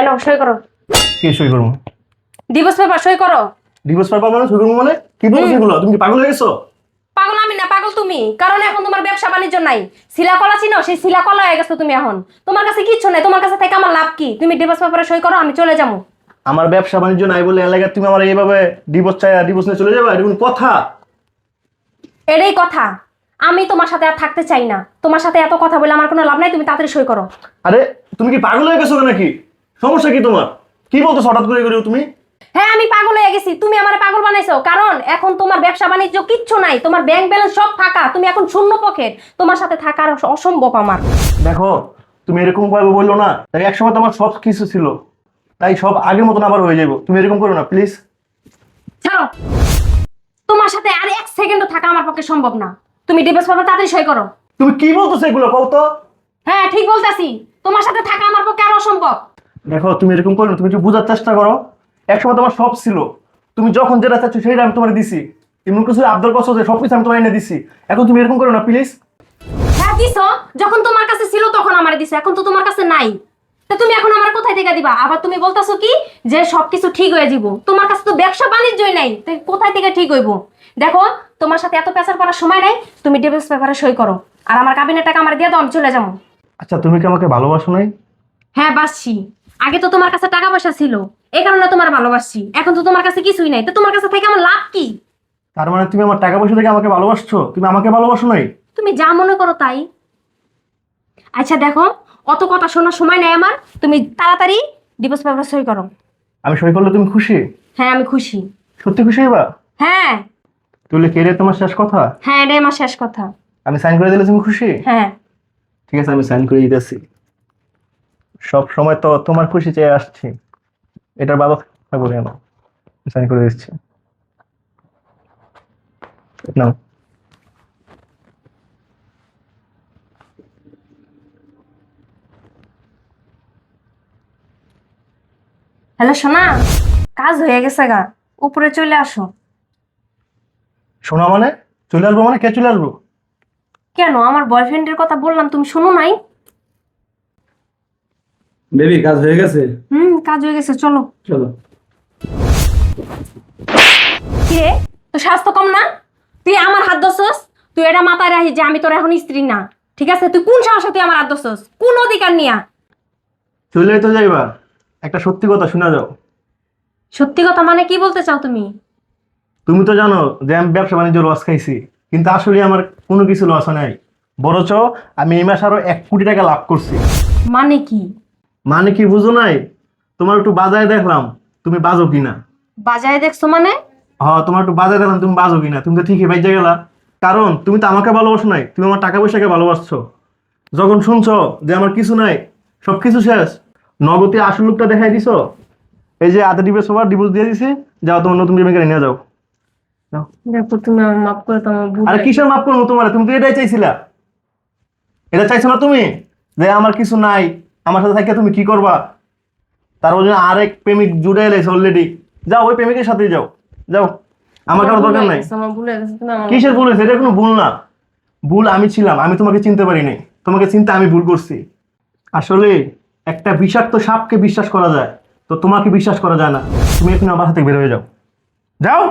এনো সই করো। কি সই করব? ডিভোর্স পেপার সই করো। ডিভোর্স পেপার মানে সই করব মানে? কি বলছো এগুলো তুমি কি পাগল হয়ে গেছো? পাগল আমি না পাগল তুমি। কারণ এখন তোমার ব্যবসা বাণিজ্য নাই। চিনো? সেই হয়ে গেছো তুমি এখন। তোমার কাছে কিচ্ছু নাই তোমার কাছে থেকে আমার লাভ কি? তুমি ডিভোর্স পেপারে সই করো আমি চলে যাব। আমার ব্যবসা বাণিজ্য নাই বলে এলাকায় তুমি আমার এইভাবে ডিভোর্স চাই ডিভোর্স নিয়ে চলে যাবে? এটা কোনো কথা? এটাই কথা। আমি তোমার সাথে আর থাকতে চাই না। তোমার সাথে এত কথা বলে আমার কোনো লাভ নাই তুমি তাড়াতাড়ি সই করো। আরে তুমি কি পাগল হয়ে গেছো নাকি? সমস্যা কি তোমার? কি বলতো হঠাৎ করে করে তুমি? হ্যাঁ আমি পাগল হয়ে গেছি। তুমি আমার পাগল বানাইছো। কারণ এখন তোমার ব্যবসা বাণিজ্য কিচ্ছু নাই। তোমার ব্যাংক ব্যালেন্স সব ফাঁকা। তুমি এখন শূন্য পকেট। তোমার সাথে থাকার অসম্ভব আমার। দেখো তুমি এরকম ভাবে বলল না। তাই একসময় তোমার সব কিছু ছিল। তাই সব আগের মতন আবার হয়ে যাব তুমি এরকম করো না প্লিজ ছাড়ো। তোমার সাথে আর এক সেকেন্ডও থাকা আমার পক্ষে সম্ভব না। তুমি ডিভোর্স পেপার তাড়াতাড়ি সই করো। তুমি কি বলতো এগুলো? কও তো। হ্যাঁ ঠিক বলতাছি। তোমার সাথে থাকা আমার পক্ষে আর অসম্ভব। দেখো তুমি এরকম করো তুমি একটু বোঝার চেষ্টা করো। একসময় তোমার সব ছিল। তুমি যখন যেটা চাচ্ছ সেটা আমি তোমার দিছি। এমন কিছু আবদার করছ যে সব কিছু আমি তোমার এনে দিছি। এখন তুমি এরকম করো না প্লিজ হ্যাঁ দিছো। যখন তোমার কাছে ছিল তখন আমার দিছো। এখন তো তোমার কাছে নাই। তা তুমি এখন আমার কোথায় থেকে দিবা? আবার তুমি বলতাছো কি যে সবকিছু ঠিক হয়ে যাব। তোমার কাছে তো ব্যবসা বাণিজ্যই নাই। তো কোথায় থেকে ঠিক হইব? দেখো তোমার সাথে এত পেশার করার সময় নাই। তুমি ডিভোর্স পেপারে সই করো। আর আমার কাবিনের টাকা আমার দিয়ে দাও আমি চলে যাব। আচ্ছা তুমি কি আমাকে ভালোবাসো নাই? হ্যাঁ বাসছি। আগে তো তোমার কাছে টাকা পয়সা ছিল। এই কারণে তোমার ভালোবাসি এখন তো তোমার কাছে কিছুই নাই। তো তোমার কাছে থেকে আমার লাভ কি? তার মানে তুমি আমার টাকা পয়সা থেকে আমাকে ভালোবাসছো? তুমি আমাকে ভালোবাসো নাই? তুমি যা মনে করো তাই। আচ্ছা দেখো অত কথা শোনার সময় নেই আমার। তুমি তাড়াতাড়ি ডিভোর্স পেপার সই করো। আমি সই করলে তুমি খুশি? হ্যাঁ আমি খুশি। সত্যি খুশি হইবা? হ্যাঁ। তুলে কেড়ে তোমার শেষ কথা? হ্যাঁ এটাই আমার শেষ কথা। আমি সাইন করে দিলে তুমি খুশি? হ্যাঁ। ঠিক আছে আমি সাইন করে দিতেছি। সব সময় তো তোমার খুশি চেয়ে আসছি। এটার বাবা থাকব কেন? সাইন করে দিচ্ছি। নাও। হ্যালো সোনা কাজ হয়ে গেছে গা। উপরে চলে আসো। শোনা মানে? চলে আসব মানে কে চলে আসব? কেন? আমার বয়ফ্রেন্ডের কথা বললাম তুমি শোনো নাই? বেবি কাজ হয়ে গেছে? হুম কাজ হয়ে গেছে চলো। চলো। কে তো স্বাস্থ্য কম না? তুই আমার হাত দোষস তুই এটা মাথায় রাখি যে আমি তোর এখন স্ত্রী না ঠিক আছে? তুই কোন সাহসে তুই আমার হাত দোষস কোন অধিকার নিয়া? চলে তো যাইবা। একটা সত্যি কথা শোনা যাও। সত্যি কথা মানে কি বলতে চাও তুমি? তুমি তো জানো যে আমি ব্যবসা বাণিজ্য লস খাইছি কিন্তু আসলে আমার কোনো কিছু লস নাই। বরচ আমি এই মাস আরও এক কোটি টাকা লাভ করছি। মানে কি? মানে কি বুঝো নাই? তোমার একটু বাজারে দেখলাম তুমি বাজো কিনা? বাজারে দেখছ মানে? হ্যাঁ তোমার একটু বাজারে দেখলাম তুমি বাজো কিনা? তুমি তো ঠিকই বাইজা গেলা। কারণ তুমি তো আমাকে ভালোবাসো নাই তুমি আমার টাকা পয়সাকে ভালোবাসছো। যখন শুনছো যে আমার কিছু নাই সব কিছু শেষ নগদে আসল লোকটা দেখাই দিছো? এই যে আধা ডিভোর্স সবার ডিভোর্স দিয়ে দিছি যাও তোমার নতুন প্রেমিকা নিয়ে যাও। দেখো তুমি আমার মাফ করে তোমার আরে কিসের মাপ করব তোমার? তুমি তো এটাই চাইছিলা। এটা চাইছো না তুমি? যে আমার কিছু নাই আমার সাথে থাকলে তুমি কি করবা? তার জন্য আরেক প্রেমিক জুড়ে এলেছে অলরেডি যাও ওই প্রেমিকের সাথে যাও। যাও। আমার কারও দরকার নাই। কিসের ভুল হয়েছে? এটা কোনো ভুল না। ভুল আমি ছিলাম আমি তোমাকে চিনতে পারি নাই তোমাকে চিনতে আমি ভুল করছি। আসলে একটা বিষাক্ত সাপকে বিশ্বাস করা যায় তো তোমাকে বিশ্বাস করা যায় না। তুমি এখন আমার হাতে বের হয়ে যাও। যাও!